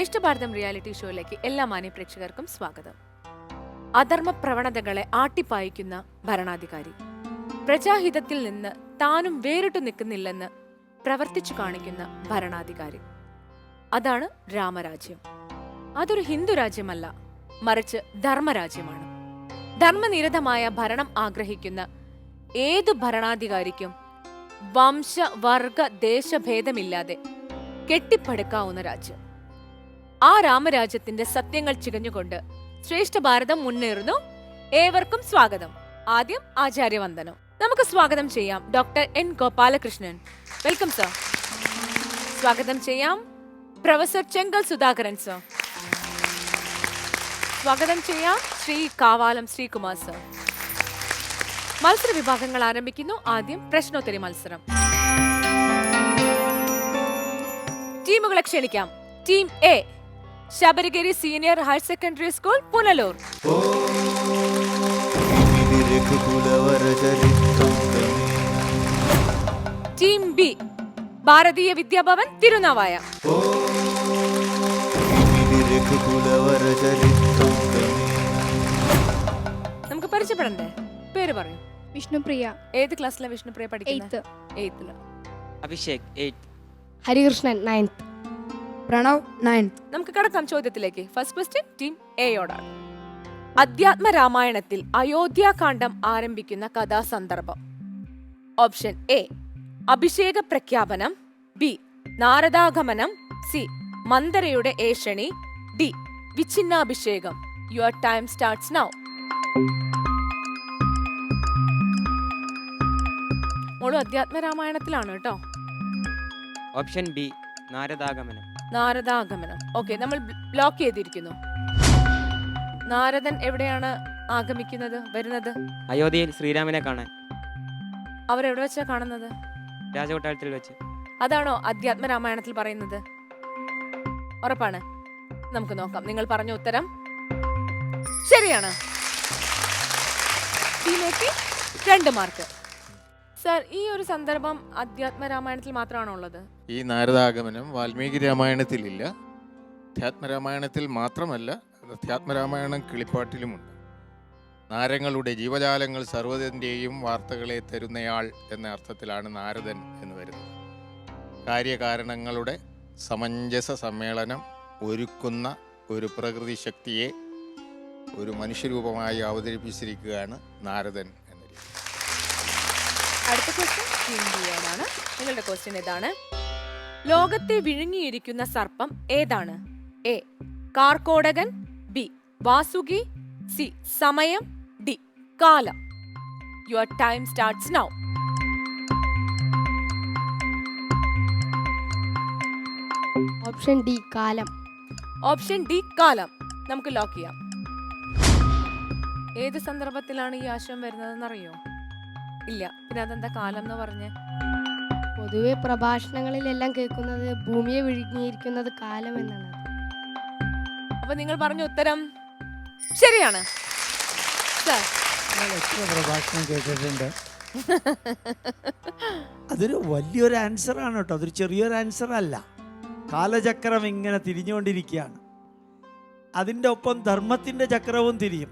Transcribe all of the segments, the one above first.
ശ്രേഷ്ഠ ഭാരതം reality ഷോയിലേക്ക് എല്ലാ മാന്യപ്രേക്ഷകർക്കും സ്വാഗതം. അധർമ്മ പ്രവണതകളെ ആട്ടിപ്പായിക്കുന്ന ഭരണാധികാരി. പ്രജാഹിതത്തിൽ നിന്ന് താനും വേറിട്ടു നിൽക്കുന്നില്ലെന്ന് പ്രവർത്തിച്ചു കാണിക്കുന്ന ഭരണാധികാരി. അതാണ് രാമരാജ്യം. അതൊരു ഹിന്ദു രാജ്യമല്ല മറിച്ച് ധർമ്മരാജ്യമാണ്. ധർമ്മനിരതമായ ഭരണം ആഗ്രഹിക്കുന്ന ഏതു ഭരണാധികാരിക്കും വംശ വർഗ ദേശഭേദമില്ലാതെ കെട്ടിപ്പടുക്കാവുന്ന രാജ്യം. ആ രാമരാജ്യത്തിന്റെ സത്യങ്ങൾ ചികഞ്ഞുകൊണ്ട് ശ്രേഷ്ഠ ഭാരതം മുന്നേറുന്നു. ഏവർക്കും സ്വാഗതം. ആദ്യം ആചാര്യവന്ദനം. നമുക്ക് സ്വാഗതം ചെയ്യാം doctor N Gopalakrishnan. Welcome sir. സ്വാഗതം ചെയ്യാം പ്രൊഫസർ ചെങ്കൽ സുധാകരൻ സർ. സ്വാഗതം ചെയ്യാം ശ്രീ കാവാലം ശ്രീകുമാർ സർ. മത്സര വിഭാഗങ്ങൾ ആരംഭിക്കുന്നു. ആദ്യം പ്രശ്നോത്തരി മത്സരം. ടീമുകളെ ക്ഷണിക്കാം. Team A Sabarigiri senior higher secondary school Punalur. Team B Bharatiya Vidya Bhavan Thirunavaya. നമുക്ക് പരിചയപ്പെടണ്ടേ? പേര് പറയൂ. വിഷ്ണുപ്രിയ. ഏത് ക്ലാസ്സിലെ വിഷ്ണുപ്രിയ പഠിക്കുന്നത് eighth Abhishek Harikrishnan ninth Pranav ninth നമുക്ക് കടക്കാം ചോദ്യത്തിലേക്ക്. ഫസ്റ്റ് ക്വസ്റ്റ്യൻ ടീം എയോടാണ് അധ്യാത്മ രാമായണത്തിൽ അയോധ്യാകാന്ഡം ആരംഭിക്കുന്ന കഥാസന്ദർഭം. ഓപ്ഷൻ എ അഭിഷേക പ്രഖ്യാപനം. ബി നാരദാഗമനം. സി മന്ദരയുടെ ഏഷണി. ഡി വിഛിന്നാഭിഷേകം. യുവർ ടൈം സ്റ്റാർട്ട്സ് നൗ മോൾ അധ്യാത്മ രാമായണത്തിലാണ് കേട്ടോ. ഓപ്ഷൻ ബി നാരദാഗമനം. നാരദാഗമനം. ഓക്കെ നമ്മൾ ബ്ലോക്ക് ചെയ്തിരിക്കുന്നു. നാരദൻ എവിടെയാണ് ആഗമിക്കുന്നത് വരുന്നത്? അയോധ്യയിൽ ശ്രീരാമനെ കാണാൻ. അവർ എവിടെ വെച്ചാ കാണുന്നത്? രാജകൊട്ടാരത്തിൽ വെച്ച്. അതാണോ അധ്യാത്മ രാമായണത്തിൽ പറയുന്നത്? ഉറപ്പാണ്. നമുക്ക് നോക്കാം. നിങ്ങൾ പറഞ്ഞ ഉത്തരം? ശരിയാണ്. രണ്ട് മാർക്ക് സർ ഈ ഒരു സന്ദർഭം അധ്യാത്മ രാമായണത്തിൽ മാത്രമാണോ ഉള്ളത്? ഈ നാരദാഗമനം വാൽമീകി രാമായണത്തിലില്ല. അധ്യാത്മരാമായണത്തിൽ മാത്രമല്ല അധ്യാത്മരാമായണം കിളിപ്പാട്ടിലുമുണ്ട്. നാരങ്ങളുടെ ജീവജാലങ്ങൾ സർവതിന്റെയും വാർത്തകളെ തരുന്നയാൾ എന്ന അർത്ഥത്തിലാണ് നാരദൻ എന്ന് വരുന്നത്. കാര്യകാരണങ്ങളുടെ സമഞ്ജസ സമ്മേളനം ഒരുക്കുന്ന ഒരു പ്രകൃതി ശക്തിയെ ഒരു മനുഷ്യരൂപമായി അവതരിപ്പിച്ചിരിക്കുകയാണ് നാരദൻ എന്ന രീതി അടുത്ത ക്വസ്റ്റ്യൻ ബിയോടാണ് നിങ്ങളുടെ ക്വസ്റ്റ്യൻ ഇതാണ്. ലോകത്തെ വിഴുങ്ങിയിരിക്കുന്ന സർപ്പം ഏതാണ്? A Karkotakan. B Vasuki. C സമയം. ഡി കാലം. Your time starts now option D കാലം. ഓപ്ഷൻ ഡി കാലം. നമുക്ക് ലോക്ക് ചെയ്യാം. ഏത് സന്ദർഭത്തിലാണ് ഈ ആശയം വരുന്നതെന്ന് അറിയോ ഇല്ല. പിന്നെ അതെന്താ കാലം എന്ന് പറഞ്ഞ്? പൊതുവെ പ്രഭാഷണങ്ങളിലെല്ലാം കേൾക്കുന്നത് ഭൂമിയെ വിഴുങ്ങിയിരിക്കുന്നത് കാലം എന്നാണ്. അപ്പൊ നിങ്ങൾ പറഞ്ഞ ഉത്തരം ശരിയാണ്. സർ. ഞാൻ എത്ര പ്രഭാഷണം കേട്ടിട്ടുണ്ട്. അതൊരു വലിയൊരു ആൻസർ ആണ് കേട്ടോ. അതൊരു ചെറിയൊരു ആൻസർ അല്ല കാലചക്രം ഇങ്ങനെ തിരിഞ്ഞുകൊണ്ടിരിക്കുകയാണ്. അതിന്റെ ഒപ്പം ധർമ്മത്തിന്റെ ചക്രവും തിരിയും.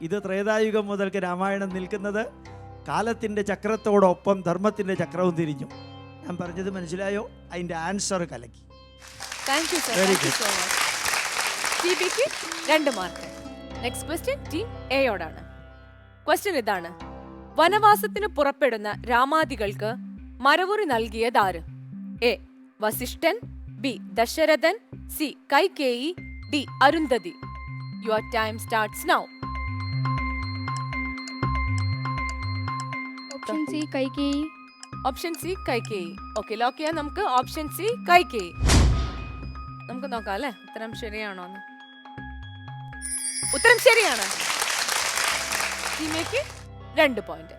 ഇത് ത്രേതായുഗം മുതൽക്ക് രാമായണം നിൽക്കുന്നത് കാലത്തിന്റെ ചക്രത്തോടൊപ്പം ധർമ്മത്തിന്റെ ചക്രവും തിരിഞ്ഞു. ഞാൻ പറഞ്ഞത് മനസ്സിലായോ? അതിന്റെ ആൻസർ കലക്കി. താങ്ക് യു സർ രണ്ട് മാർക്ക് നെക്സ്റ്റ് ക്വസ്റ്റ്യൻ ടീം എയോടാണ് ക്വസ്റ്റ്യൻ ഇതാണ്. വനവാസത്തിന് പുറപ്പെടുന്ന രാമാദികൾക്ക് മരവുറി നൽകിയത് ആര്? A Vasishtha B Dasharatha C Kaikeyi D Arundhati. Your time starts now option C Kaikeyi option C okay lock ചെയ്യാൻ നമുക്ക് ഓപ്ഷൻ സി കൈക്കേയി നമുക്ക് നോക്കാം അല്ലേ? ഉത്തരം ശരിയാണോ എന്ന്. ഉത്തരം ശരിയാണ്. ടീമേക്ക് രണ്ട് പോയിന്റ്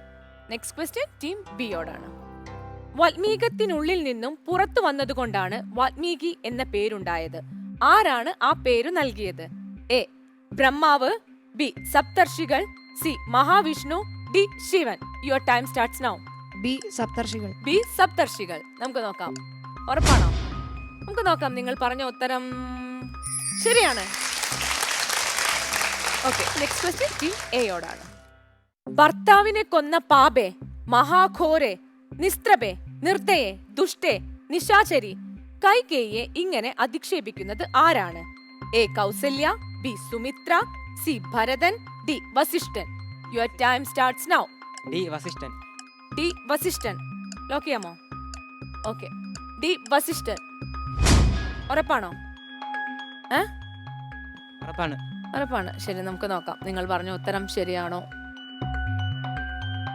നെക്സ്റ്റ് ക്വസ്റ്റ്യൻ ടീം ബിയോടാണ് വാൽമീകത്തിനുള്ളിൽ നിന്നും പുറത്തു വന്നതുകൊണ്ടാണ് വാൽമീകി എന്ന പേരുണ്ടായത്. ആരാണ് ആ പേര് നൽകിയത്? എ ബ്രഹ്മാവ് B സപ്തർഷികൾ C Mahavishnu D Shivan. Your time starts now B സപ്തർഷികൾ. B സപ്തർഷികൾ. നമുക്ക് നോക്കാം. ഉറപ്പാണോ? നമുക്ക് നോക്കാം നിങ്ങൾ പറഞ്ഞ ഉത്തരം ശരിയാണ്. ഓക്കെ നെക്സ്റ്റ് ക്വസ്റ്റ്യൻ ടീം എയോടാണ് ഭർത്താവിനെ കൊന്ന പാപെ മഹാഘോരെ നിസ്ത്രപെ നിർദ്ദയെ ദുഷ്ടേ നിശാചരി കൈകേയെ ഇങ്ങനെ അധിക്ഷേപിക്കുന്നത് ആരാണ്? A Kausalya B Sumitra C Bharathan D Vasishthan. Your time starts now D Vasishthan D Vasishthan lock ചെയ്യാമോ? ഓക്കെ ഡി വസിഷ്ഠൻ ഉറപ്പാണോ? ഏ? ഉറപ്പാണ്. ഉറപ്പാണ്. ശരി നമുക്ക് നോക്കാം. നിങ്ങൾ പറഞ്ഞ ഉത്തരം ശരിയാണോ?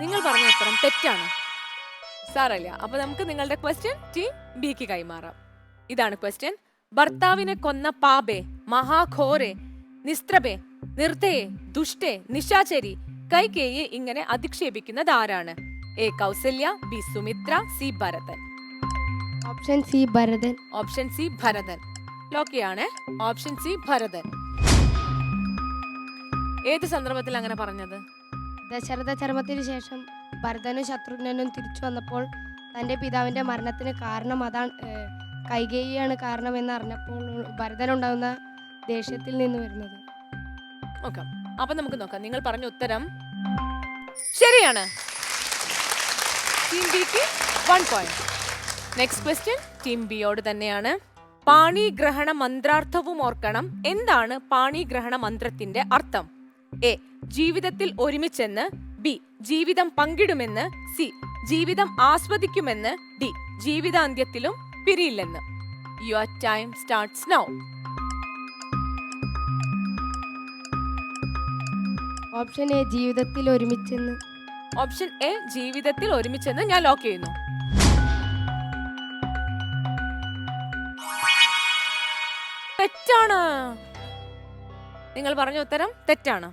നിങ്ങൾ പറഞ്ഞ ഉത്തരം തെറ്റാണ്. സാറല്ല അപ്പൊ നമുക്ക് നിങ്ങളുടെ ക്വസ്റ്റ്യൻ ടീം ബിക്ക് കൈമാറാം. ഇതാണ് ക്വസ്റ്റ്യൻ ഭർത്താവിനെ കൊന്ന പാപേ മഹാഘോരെ നിസ്ത്രപേ നിർത്തേ ദുഷ്ടേ നിശാചരി കൈകേയെ ഇങ്ങനെ അധിക്ഷേപിക്കുന്നത് ആരാണ്? A. Kausalya B. Sumitra C. Bharathan. Option C Bharathan. Option C Bharathan. ലോക്കിയാണ്. Option C Bharathan. ഏത് സന്ദർഭത്തിൽ അങ്ങനെ പറഞ്ഞത്? ദശരഥ ചർമ്മത്തിന് ശേഷം ഭരതനും ശത്രുഘ്നനും തിരിച്ചു വന്നപ്പോൾ തന്റെ പിതാവിന്റെ മരണത്തിന് കാരണം അതാണ് കൈകേയിയാണ് കാരണം എന്ന് അറിഞ്ഞപ്പോൾ ഭരതനുണ്ടാവുന്ന ദേഷ്യത്തിൽ നിന്ന് വരുന്നത്. നോക്കാം അപ്പൊ നമുക്ക് നോക്കാം. നിങ്ങൾ പറഞ്ഞ ഉത്തരം ശരിയാണ്. ടീം ബിക്ക് one point next question team ബിയോട് തന്നെയാണ്. പാണിഗ്രഹണ മന്ത്രാർത്ഥവും ഓർക്കണം. എന്താണ് പാണിഗ്രഹണ മന്ത്രത്തിന്റെ അർത്ഥം? എ ജീവിതത്തിൽ ഒരുമിച്ചെന്ന്. ബി ജീവിതം പങ്കിടുമെന്ന്. സി ജീവിതം ആസ്വദിക്കുമെന്ന്. ഡി ജീവിതാന്ത്യത്തിലും പിരിയില്ലെന്ന്. Your time starts now option A ജീവിതത്തിൽ ഒരുമിച്ചെന്ന്. ഓപ്ഷൻ എ ജീവിതത്തിൽ ഒരുമിച്ചെന്ന് ഞാൻ ലോക്ക് ചെയ്യുന്നു. തെറ്റാണ്. നിങ്ങൾ പറഞ്ഞ ഉത്തരം തെറ്റാണ്.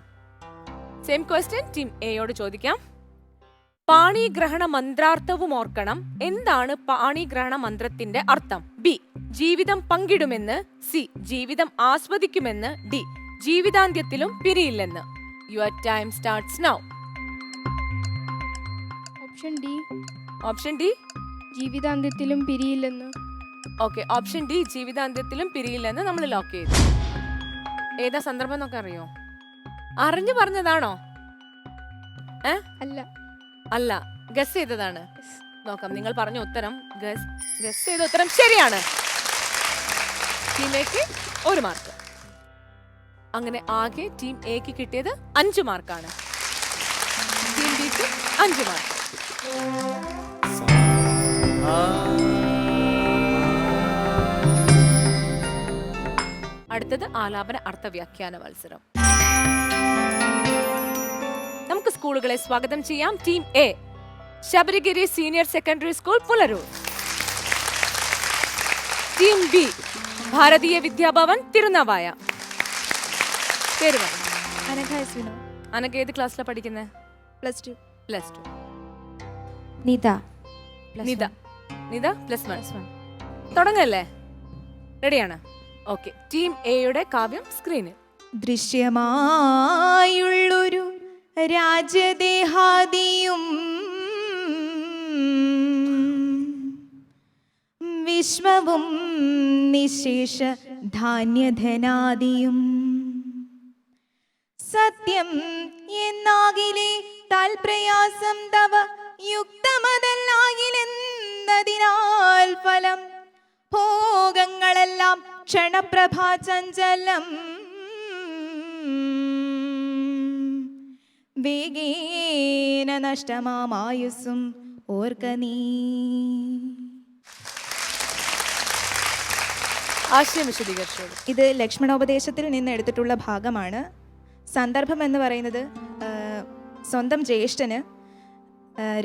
സെയിം ക്വസ്റ്റ്യൻ ടീം എയോട് ചോദിക്കാം. പാണിഗ്രഹണ മന്ത്രാർത്ഥവും ഓർക്കണം. എന്താണ് പാണിഗ്രഹണ മന്ത്രത്തിന്റെ അർത്ഥം? ബി ജീവിതം പങ്കിടുമെന്ന്. സി ജീവിതം ആസ്വദിക്കുമെന്ന്. ഡി ജീവിതാന്ത്യത്തിലും പിരിയില്ലെന്ന്. Your time starts now option D option D ജീവിതാന്ത്യത്തിലും പിരിയില്ലെന്ന്. ഓക്കെ ഓപ്ഷൻ ഡി ജീവിതാന്ത്യത്തിലും പിരിയില്ലെന്ന് നമ്മൾ ലോക്ക് ചെയ്തു. ഏതാ സന്ദർഭം എന്നൊക്കെ അറിയോ? അറിഞ്ഞു പറഞ്ഞതാണോ? ഏ? അല്ല. അല്ല ഗസ് ചെയ്തതാണ്. നോക്കാം നിങ്ങൾ പറഞ്ഞ ഉത്തരം ഗസ് ഗസ് ചെയ്ത ഉത്തരം ശരിയാണ്. ഒരു മാർക്ക് അങ്ങനെ ആകെ ടീം എക്ക് കിട്ടിയത് അഞ്ച് മാർക്കാണ്. ടീം ബിക്ക് അഞ്ച് മാർക്ക്. അടുത്തത് ആലാപന അർത്ഥവ്യാഖ്യാന മത്സരം. നമുക്ക് സ്കൂളുകളെ സ്വാഗതം ചെയ്യാം. Team A Sabarigiri senior secondary school Pularur. Team B Bharatiya Vidyabhavan Thirunavaya. പേര് പറ. അനഘാസ്വിനോ അനക്ക് ഏത് ക്ലാസ്സിലാണ് പഠിക്കുന്നത് plus two. Plus two. Nitha. Nitha. Nitha plus one. തുടങ്ങല്ലേ? റെഡിയാണ്? ഓക്കെ. ടീം എയുടെ കാവ്യം സ്ക്രീനിൽ. ദൃശ്യമായുള്ളൊരു രാജദേഹാദിയും വിശ്വവും നിശേഷ ധാന്യധനാദിയും സത്യം എന്നാകിലെ താൽപ്രയാസം തവ യുക്തമതല്ലാകിലെന്നതിനാൽ ഫലം. ഭോഗങ്ങളെല്ലാം ക്ഷണപ്രഭാ ചഞ്ചലം. വേഗേന നഷ്ടമാമായുസ്സും ഓർക്ക നീ. ആശയം വിശദീകരിച്ചോളൂ. ഇത് ലക്ഷ്മണോപദേശത്തിൽ നിന്ന് എടുത്തിട്ടുള്ള ഭാഗമാണ്. സന്ദർഭം എന്ന് പറയുന്നത് സ്വന്തം ജ്യേഷ്ഠന്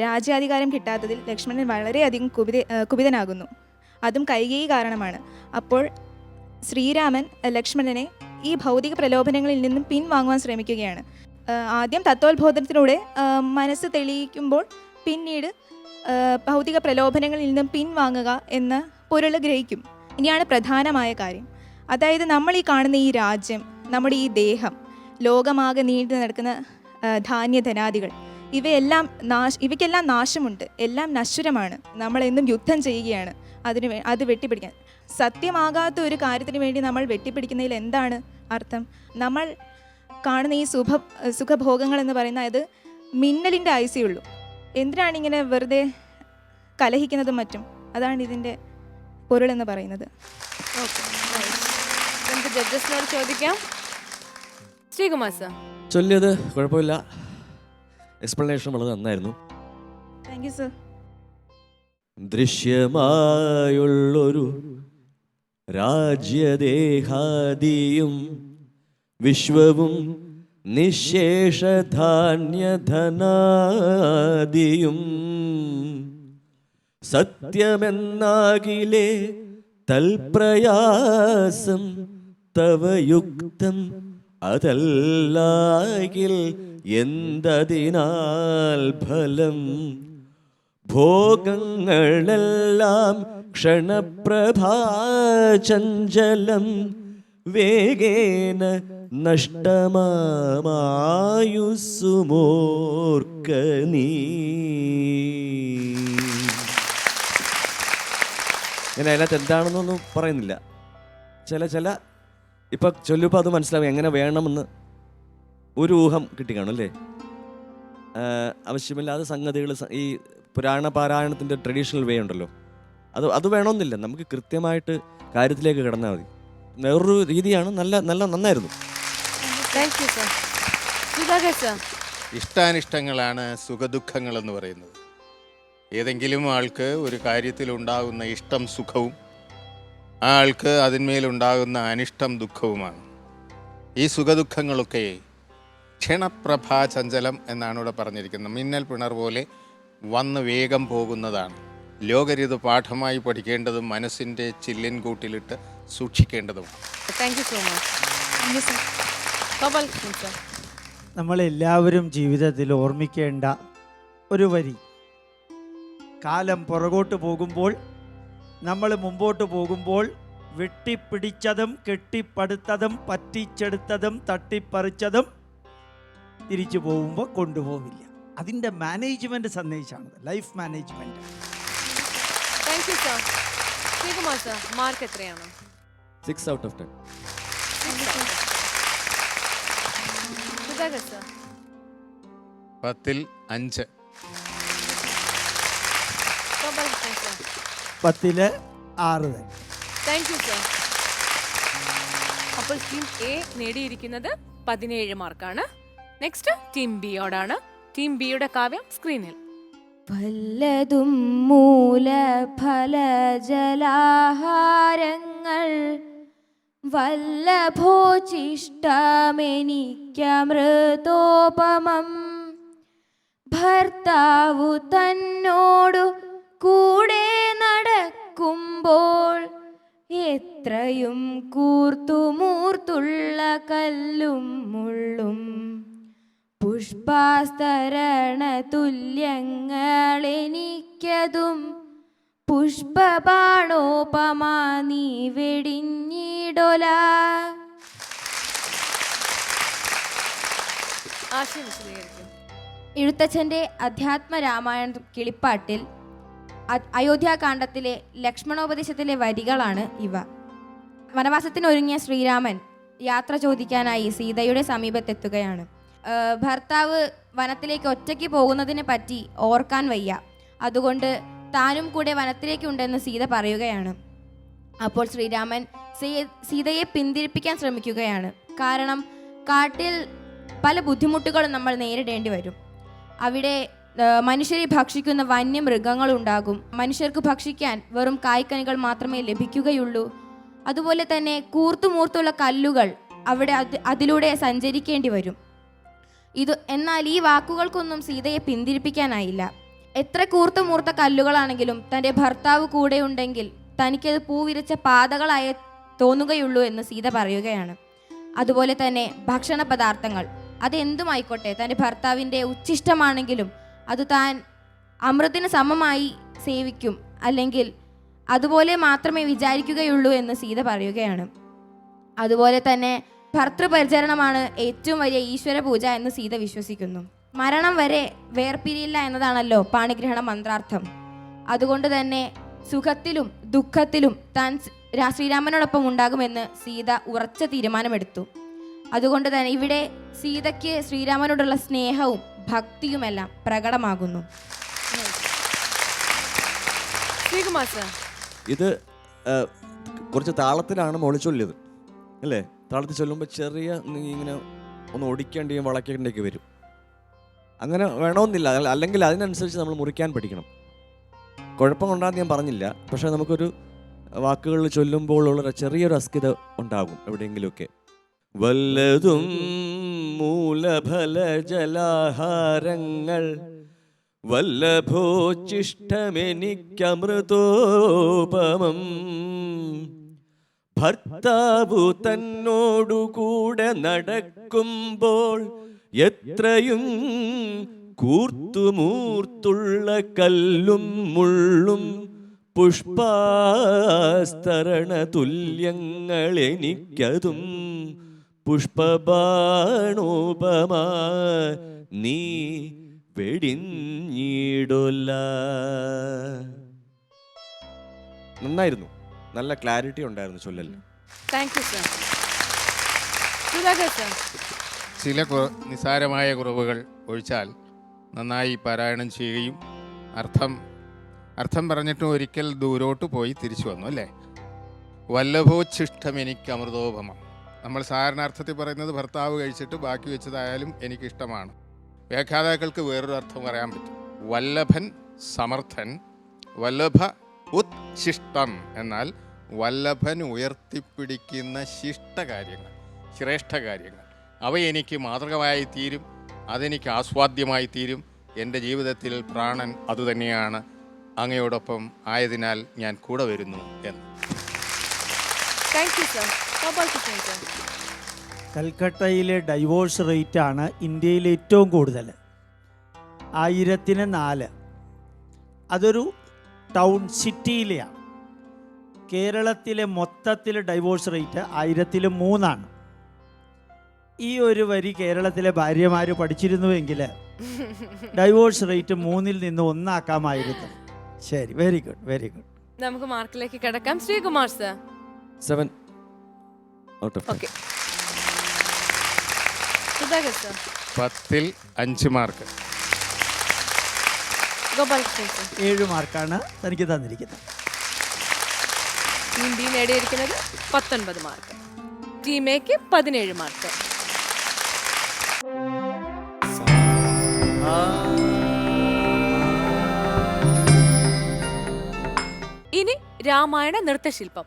രാജ്യാധികാരം കിട്ടാത്തതിൽ ലക്ഷ്മണൻ വളരെയധികം കുപിത കുപിതനാകുന്നു. അതും കൈകേയി കാരണമാണ്. അപ്പോൾ ശ്രീരാമൻ ലക്ഷ്മണനെ ഈ ഭൗതിക പ്രലോഭനങ്ങളിൽ നിന്നും പിൻവാങ്ങുവാൻ ശ്രമിക്കുകയാണ്. ആദ്യം തത്വോത്ബോധനത്തിലൂടെ മനസ്സ് തെളിയിക്കുമ്പോൾ പിന്നീട് ഭൗതിക പ്രലോഭനങ്ങളിൽ നിന്നും പിൻവാങ്ങുക എന്ന് പൊരുൾ ഗ്രഹിക്കും. ഇനിയാണ് പ്രധാനമായ കാര്യം. അതായത് നമ്മൾ ഈ കാണുന്ന ഈ രാജ്യം നമ്മുടെ ഈ ദേഹം ലോകമാകെ നീണ്ടു നടക്കുന്ന ധാന്യധനാദികൾ. ഇവയെല്ലാം നാശ ഇവയ്ക്കെല്ലാം നാശമുണ്ട്. എല്ലാം നശ്വരമാണ്. നമ്മൾ എന്നും യുദ്ധം ചെയ്യുകയാണ്. അതിന് അത് വെട്ടിപ്പിടിക്കാൻ. സത്യമാകാത്ത ഒരു കാര്യത്തിന് വേണ്ടി നമ്മൾ വെട്ടിപ്പിടിക്കുന്നതിൽ എന്താണ് അർത്ഥം? നമ്മൾ കാണുന്ന ഈ സുഖ സുഖഭോഗങ്ങൾ എന്ന് പറയുന്ന അത് മിന്നലിന്റെ ഉള്ളൂ. എന്തിനാണ് ഇങ്ങനെ വെറുതെ കലഹിക്കുന്നതും മറ്റും? അതാണ് ഇതിന്റെ പൊരുളെന്ന് പറയുന്നത്. ഓക്കെ. നമുക്ക് ജഡ്ജസിനോട് ചോദിക്കാം. ശ്രീകുമാർ സർ ചൊല്ലിയത് കുഴപ്പമില്ല. എക്സ്പ്ലനേഷൻ വളരെ നന്നായിരുന്നു. താങ്ക് യു സർ ദൃശ്യമായുള്ളൊരു രാജ്യദേഹാദിയും വിശ്വവും നിശേഷധാന്യധനാദിയും സത്യമെന്നാകിലേ തൽപ്രയാസം തവ യുക്തം അതല്ലാകിൽ എന്തതിനാൽ ഫലം? ഭോഗങ്ങളെല്ലാം ക്ഷണപ്രഭാചഞ്ചലം വേഗേന നഷ്ടമായുസുമോർക്ക നീ. ഞാൻ അതിനകത്ത് എന്താണെന്നൊന്നും പറയുന്നില്ല. ചില ചില ഇപ്പം ചൊല്ലുമ്പോൾ അത് മനസ്സിലാവും എങ്ങനെ വേണമെന്ന് ഒരു ഊഹം കിട്ടിക്കാണും അല്ലേ? ആവശ്യമില്ലാതെ സംഗതികൾ ഈ പുരാണ പാരായണത്തിന്റെ ട്രഡീഷണൽ വേ ഉണ്ടല്ലോ. അത് അത് വേണമെന്നില്ല. നമുക്ക് കൃത്യമായിട്ട് കാര്യത്തിലേക്ക് കിടന്നാൽ മതി. വേറൊരു രീതിയാണ് നല്ല നല്ല നന്നായിരുന്നു. ഇഷ്ടാനിഷ്ടങ്ങളാണ് സുഖദുഃഖങ്ങൾ എന്ന് പറയുന്നത്. ഏതെങ്കിലും ആൾക്ക് ഒരു കാര്യത്തിൽ ഉണ്ടാകുന്ന ഇഷ്ടം സുഖവും ആ ആൾക്ക് അതിന്മേലുണ്ടാകുന്ന അനിഷ്ടം ദുഃഖവുമാണ്. ഈ സുഖദുഃഖങ്ങളൊക്കെ ക്ഷണപ്രഭാചഞ്ചലം എന്നാണ് ഇവിടെ പറഞ്ഞിരിക്കുന്നത്. മിന്നൽ പിണർ പോലെ വന്ന് വേഗം പോകുന്നതാണ്. ലോകരിത് പാഠമായി പഠിക്കേണ്ടതും മനസ്സിന്റെ ചില്ലിൻ കൂട്ടിലിട്ട് സൂക്ഷിക്കേണ്ടതുമാണ്. താങ്ക് യു സോ മച്ച് നമ്മളെല്ലാവരും ജീവിതത്തിൽ ഓർമ്മിക്കേണ്ട ഒരു വരി. കാലം പുറകോട്ട് പോകുമ്പോൾ നമ്മൾ മുമ്പോട്ട് പോകുമ്പോൾ വെട്ടിപ്പിടിച്ചതും കെട്ടിപ്പടുത്തതും പറ്റിച്ചെടുത്തതും തട്ടിപ്പറിച്ചതും തിരിച്ചു പോകുമ്പോൾ കൊണ്ടുപോകില്ല അതിന്റെ മാനേജ്മെന്റ് സന്ദേശമാണത്. ലൈഫ് മാനേജ്മെന്റ് മാർക്ക് എത്രയാണ്? സിക്സ് ഔട്ട് ഓഫ് ടെൻ പത്തിൽ അഞ്ച്. പത്തിൽ ആറ് താങ്ക് യു സർ അപ്പോൾ ടീം എ നേടിയിരിക്കുന്നത് പതിനേഴ് മാർക്കാണ്. നെക്സ്റ്റ് ടീം ബിയോടാണ് ടീം ബിയുടെ കാവ്യം സ്ക്രീനിൽ വല്ലതും മൂലഫലജലാഹാരങ്ങൾ വല്ലഭോചിഷ്ടമെനിക്കമൃതോപമം ഭർത്താവു തന്നോടു കൂടെ നടക്കുമ്പോൾ എത്രയും കൂർത്തുമൂർത്തുള്ള കല്ലും മുള്ളും പുഷ്പാസ്തരണ തുല്യങ്ങളെനിക്കതും പുഷ്പപാണോപമാ പുഷ്പബാണോപമാ നീ വെടിഞ്ഞിടൊല. എഴുത്തച്ഛന്റെ അധ്യാത്മ രാമായണ കിളിപ്പാട്ടിൽ അയോധ്യാകാന്ഡത്തിലെ ലക്ഷ്മണോപദേശത്തിലെ വരികളാണ് ഇവ. വനവാസത്തിനൊരുങ്ങിയ ശ്രീരാമൻ യാത്ര ചോദിക്കാനായി സീതയുടെ സമീപത്തെത്തുകയാണ്. ഭർത്താവ് വനത്തിലേക്ക് ഒറ്റയ്ക്ക് പോകുന്നതിനെ പറ്റി ഓർക്കാൻ വയ്യ. അതുകൊണ്ട് താനും കൂടെ വനത്തിലേക്കുണ്ടെന്ന് സീത പറയുകയാണ്. അപ്പോൾ ശ്രീരാമൻ സീതയെ പിന്തിരിപ്പിക്കാൻ ശ്രമിക്കുകയാണ്. കാരണം കാട്ടിൽ പല ബുദ്ധിമുട്ടുകളും നമ്മൾ നേരിടേണ്ടി വരും. അവിടെ മനുഷ്യരെ ഭക്ഷിക്കുന്ന വന്യമൃഗങ്ങളുണ്ടാകും. മനുഷ്യർക്ക് ഭക്ഷിക്കാൻ വെറും കായ്ക്കനികൾ മാത്രമേ ലഭിക്കുകയുള്ളൂ. അതുപോലെ തന്നെ കൂർത്തുമൂർത്തുള്ള കല്ലുകൾ അവിടെ അതിലൂടെ സഞ്ചരിക്കേണ്ടി വരും. ഇത് എന്നാൽ ഈ വാക്കുകൾക്കൊന്നും സീതയെ പിന്തിരിപ്പിക്കാനായില്ല. എത്ര കൂർത്തുമൂർത്ത കല്ലുകളാണെങ്കിലും തന്റെ ഭർത്താവ് കൂടെ ഉണ്ടെങ്കിൽ തനിക്കത് പൂവിരിച്ച പാതകളായേ തോന്നുകയുള്ളൂ എന്ന് സീത പറയുകയാണ്. അതുപോലെ തന്നെ ഭക്ഷണ പദാർത്ഥങ്ങൾ അതെന്തുമായിക്കോട്ടെ? തന്റെ ഭർത്താവിന്റെ ഉച്ഛിഷ്ടമാണെങ്കിലും അത് താൻ അമൃതിന് സമമായി സേവിക്കും അല്ലെങ്കിൽ അതുപോലെ മാത്രമേ വിചാരിക്കുകയുള്ളൂ എന്ന് സീത പറയുകയാണ്. അതുപോലെ തന്നെ ഭർത്തൃപരിചരണമാണ് ഏറ്റവും വലിയ ഈശ്വര പൂജ എന്ന് സീത വിശ്വസിക്കുന്നു. മരണം വരെ വേർപിരിയില്ല എന്നതാണല്ലോ പാണിഗ്രഹണ മന്ത്രാർത്ഥം. അതുകൊണ്ട് തന്നെ സുഖത്തിലും ദുഃഖത്തിലും താൻ ശ്രീരാമനോടൊപ്പം ഉണ്ടാകുമെന്ന് സീത ഉറച്ച തീരുമാനമെടുത്തു. അതുകൊണ്ട് തന്നെ ഇവിടെ സീതയ്ക്ക് ശ്രീരാമനോടുള്ള സ്നേഹവും ഭക്തിയുമെല്ലാം പ്രകടമാകുന്നു. ഇത് കുറച്ച് താളത്തിലാണ് മോളി ചൊല്ലിയത്. അല്ലേ? താളത്തിൽ ചൊല്ലുമ്പോൾ ചെറിയ ഇങ്ങനെ ഒന്ന് ഒടിക്കേണ്ടിയും വളയ്ക്കേണ്ടിയൊക്കെ വരും. അങ്ങനെ വേണമെന്നില്ല അല്ലെങ്കിൽ അതിനനുസരിച്ച് നമ്മൾ മുറിക്കാൻ പഠിക്കണം. കുഴപ്പം കൊണ്ടാന്ന് ഞാൻ പറഞ്ഞില്ല. പക്ഷേ നമുക്കൊരു വാക്കുകളിൽ ചൊല്ലുമ്പോഴുള്ള ചെറിയൊരു അസ്കിത ഉണ്ടാകും എവിടെയെങ്കിലുമൊക്കെ. വല്ലതും മൂലഫല ജലാഹാരങ്ങൾ വല്ലഭോച്ചിഷ്ടമെനിക്കമൃതോപമം. ഭർത്താവു തന്നോടുകൂടെ നടക്കുമ്പോൾ എത്രയും കൂർത്തുമൂർത്തുള്ള കല്ലും മുള്ളും പുഷ്പാസ്തരണ എനിക്കതും. പുഷ്പബാണോപമാ നീ വെടിഞ്ഞിടൊല്ല നന്നായിരുന്നു. നല്ല ക്ലാരിറ്റി ഉണ്ടായിരുന്നു ചൊല്ലൽ thank you sir Sudhakar sir ചില നിസാരമായ കുറവുകൾ ഒഴിച്ചാൽ നന്നായി പാരായണം ചെയ്യുകയും അർത്ഥം അർത്ഥം പറഞ്ഞിട്ടും ഒരിക്കൽ ദൂരോട്ട് പോയി തിരിച്ചു വന്നു അല്ലേ? വല്ലഭോച്ഛിഷ്ടം എനിക്ക് അമൃതോപമം. നമ്മൾ സാധാരണ അർത്ഥത്തിൽ പറയുന്നത് ഭർത്താവ് കഴിച്ചിട്ട് ബാക്കി വെച്ചതായാലും എനിക്കിഷ്ടമാണ്. വ്യാഖ്യാതാക്കൾക്ക് വേറൊരു അർത്ഥം പറയാൻ പറ്റും. വല്ലഭൻ സമർത്ഥൻ വല്ലഭ ഉച്ഛിഷ്ടം. എന്നാൽ വല്ലഭൻ ഉയർത്തിപ്പിടിക്കുന്ന ശിഷ്ടകാര്യങ്ങൾ ശ്രേഷ്ഠ കാര്യങ്ങൾ അവ എനിക്ക് മാതൃകമായി തീരും അതെനിക്ക് ആസ്വാദ്യമായി തീരും. എന്റെ ജീവിതത്തിൽ പ്രാണൻ അതുതന്നെയാണ്. അങ്ങയോടൊപ്പം ആയതിനാൽ ഞാൻ കൂടെ വരുന്നു എന്ന്. താങ്ക് യു സർ കൽക്കട്ടയിലെ ഡൈവോഴ്സ് റേറ്റ് ആണ് ഇന്ത്യയിൽ ഏറ്റവും കൂടുതൽ. ആയിരത്തിന് നാല് അതൊരു ടൗൺ സിറ്റിയിലെയാണ്. കേരളത്തിലെ മൊത്തത്തിൽ ഡൈവോഴ്സ് റേറ്റ് ആയിരത്തിൽ മൂന്നാണ് ഈ ഒരു വരി കേരളത്തിലെ ഭാര്യമാർ പഠിച്ചിരുന്നുവെങ്കിൽ ഡൈവോഴ്സ് റേറ്റ് മൂന്നിൽ നിന്ന് ഒന്നാക്കാമായിരുന്നു. ശരി വെരി ഗുഡ് വെരി ഗുഡ് നമുക്ക് മാർക്കിലേക്ക് കിടക്കാം. Sreekumar sir. Seven out of okay Sudhakar sir പത്തിൽ അഞ്ച് മാർക്ക്. ഗോപാൽ കൃഷ്ണൻ സർ ഏഴ് മാർക്കാണ് തനിക്ക് തന്നിരിക്കുന്നത്. ടീം ബി നേടിയിരിക്കുന്നത് പത്തൊൻപത് മാർക്ക് ടീം എക്ക് പതിനേഴ് മാർക്ക് ഇനി രാമായണ നൃത്തശില്പം.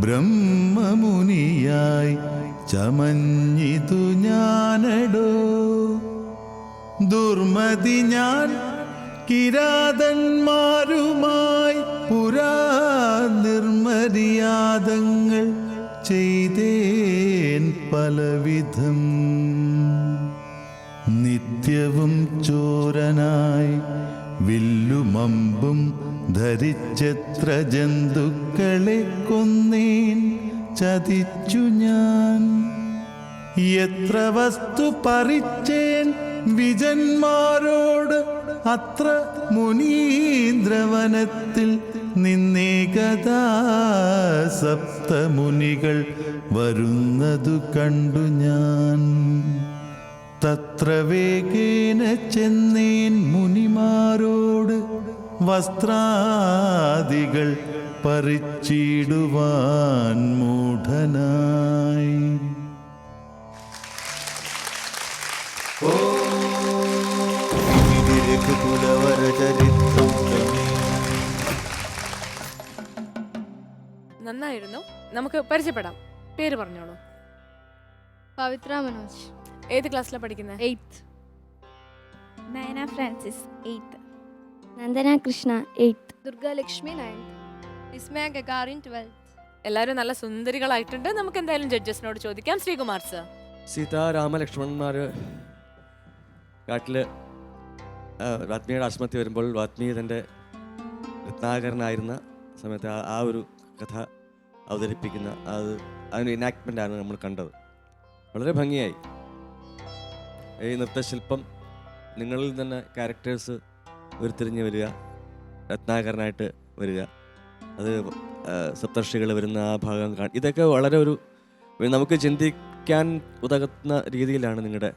ബ്രഹ്മമുനിയായി ചമഞ്ഞിതു ഞാനടോ. ദുർമതി ഞാൻ കിരാതന്മാരുമായി പുരാ നിർമര്യാദങ്ങൾ ചെയ്തേൻ പലവിധം. നിത്യവും ചോരനായി വില്ലുമമ്പും ധരിച്ചെത്ര ജന്തുക്കളെ കൊന്നേൻ ചതിച്ചു ഞാൻ. എത്ര വസ്തു പറിച്ചേൻ വിജന്മാരോട് അത്ര മുനീന്ദ്രവനത്തിൽ നിന്നേ കഥാ സപ്തമുനികൾ വരുന്നതു കണ്ടു ഞാൻ. തത്ര വേഗേന ചെന്നേൻ മുനിമാരോട് വസ്ത്രാദികൾ പറിച്ചിടുവാൻ മൂഢനായി. നന്നായിരുന്നു. നമുക്ക് പരിചയപ്പെടാം. പേര് പറഞ്ഞോളൂ. പവിത്ര മനോജ്. ഏത് ക്ലാസ്സിലാണ് പഠിക്കുന്നത് eighth Nayana Francis eighth Nandana Krishna eighth Durgalakshmi ninth Vismaya Gagarin twelfth എല്ലാവരും നല്ല സുന്ദരികളായിട്ടുണ്ട്. നമുക്ക് എന്തായാലും ജഡ്ജസിനോട് ചോദിക്കാം. ശ്രീകുമാർ സർ സീതാ ലക്ഷ്മണന്മാർ കാട്ടിൽ വാത്മീയുടെ ആത്മഹത്യ വരുമ്പോൾ വാത്മീയ തന്റെ രത്നാകരനായിരുന്ന സമയത്ത് ആ- ആ ഒരു കഥ അവതരിപ്പിക്കുന്ന അത് അതിന് ഇനാക്ട്മെന്റ് ആണ് നമ്മൾ കണ്ടത്. വളരെ ഭംഗിയായി. ഈ നൃത്തശില്പം നിങ്ങളിൽ തന്നെ ക്യാരക്ടേഴ്സ് ഉരുത്തിരിഞ്ഞ് വരിക രത്നാകരനായിട്ട് വരിക. അത് സപ്തർഷികൾ വരുന്ന ആ ഭാഗം കാണും ഇതൊക്കെ വളരെ ഒരു നമുക്ക് ചിന്തിക്കാൻ ഉതകുന്ന രീതിയിലാണ് നിങ്ങളുടെ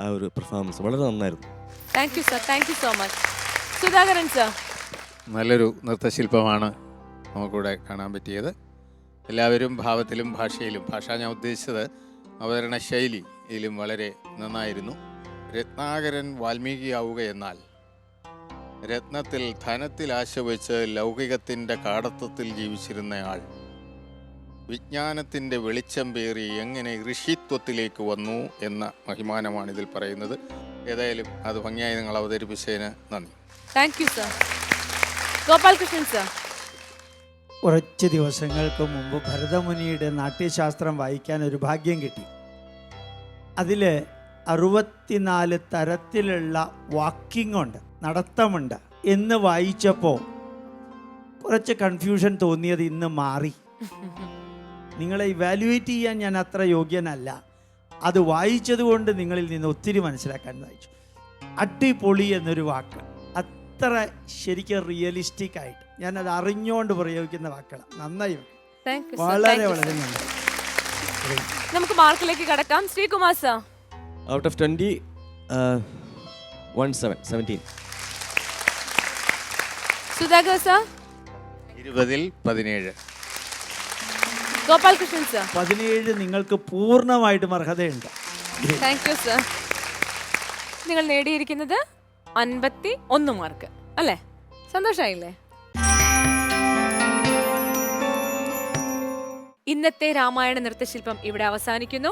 ആ ഒരു പെർഫോമൻസ് വളരെ നന്നായിരുന്നു. Thank you sir thank you so much Sudhakaran sir നല്ലൊരു നൃത്തശില്പമാണ് നമുക്കിവിടെ കാണാൻ പറ്റിയത്. എല്ലാവരും ഭാവത്തിലും ഭാഷയിലും ഭാഷ ഞാൻ ഉദ്ദേശിച്ചത് അവതരണ ശൈലിയിലും വളരെ നന്നായിരുന്നു. രത്നാകരൻ വാൽമീകിയാവുക എന്നാൽ രത്നത്തിൽ ധനത്തിൽ ആശ വെച്ച് ലൗകികത്തിന്റെ കാടത്വത്തിൽ ജീവിച്ചിരുന്നയാൾ വിജ്ഞാനത്തിന്റെ വെളിച്ചം പേറി എങ്ങനെ ഋഷിത്വത്തിലേക്ക് വന്നു എന്ന മഹിമാനമാണ് ഇതിൽ പറയുന്നത്. ഏതായാലും അത് ഭംഗിയായി നിങ്ങൾ അവതരിപ്പിച്ചതിന് നന്ദി. Thank you sir Gopalkrishnan sir കുറച്ച് ദിവസങ്ങൾക്ക് മുമ്പ് ഭരതമുനിയുടെ നാട്യശാസ്ത്രം വായിക്കാൻ ഒരു ഭാഗ്യം കിട്ടി. അതിൽ അറുപത്തിനാല് തരത്തിലുള്ള വാക്കിംഗ് ഉണ്ട് നടത്തമുണ്ട് എന്ന് വായിച്ചപ്പോൾ കുറച്ച് കൺഫ്യൂഷൻ തോന്നിയത് ഇന്ന് മാറി. നിങ്ങളെ ഇവാലുവേറ്റ് ചെയ്യാൻ ഞാൻ അത്ര യോഗ്യനല്ല. അത് വായിച്ചതുകൊണ്ട് നിങ്ങളിൽ നിന്ന് ഒത്തിരി മനസ്സിലാക്കാൻ വായിച്ചു അടിപൊളി എന്നൊരു വാക്ക്. അത്ര ശരിക്കും റിയലിസ്റ്റിക് ആയിട്ട്. ഞാൻ അത് അറിഞ്ഞുകൊണ്ട് പ്രയോഗിക്കുന്ന വാക്കുകളാണ് നന്നായി വളരെ വളരെ നന്നായി നമുക്ക് മാർക്കിലേക്ക് കടക്കാം. Sreekumar sir. Out of twenty one seven seventeen Sudhakar sir? ഇരുപതിൽ പതിനേഴ്. ഗോപാൽകൃഷ്ണൻ സർ. പതിനേഴ് നിങ്ങൾക്ക് പൂർണമായിട്ടും അർഹതയുണ്ട്. താങ്ക് യു സർ നിങ്ങൾ നേടിയിരിക്കുന്നത് അൻപത്തി ഒന്ന് മാർക്ക് അല്ലേ? സന്തോഷായില്ലേ? ഇന്നത്തെ രാമായണ നൃത്തശില്പം ഇവിടെ അവസാനിക്കുന്നു.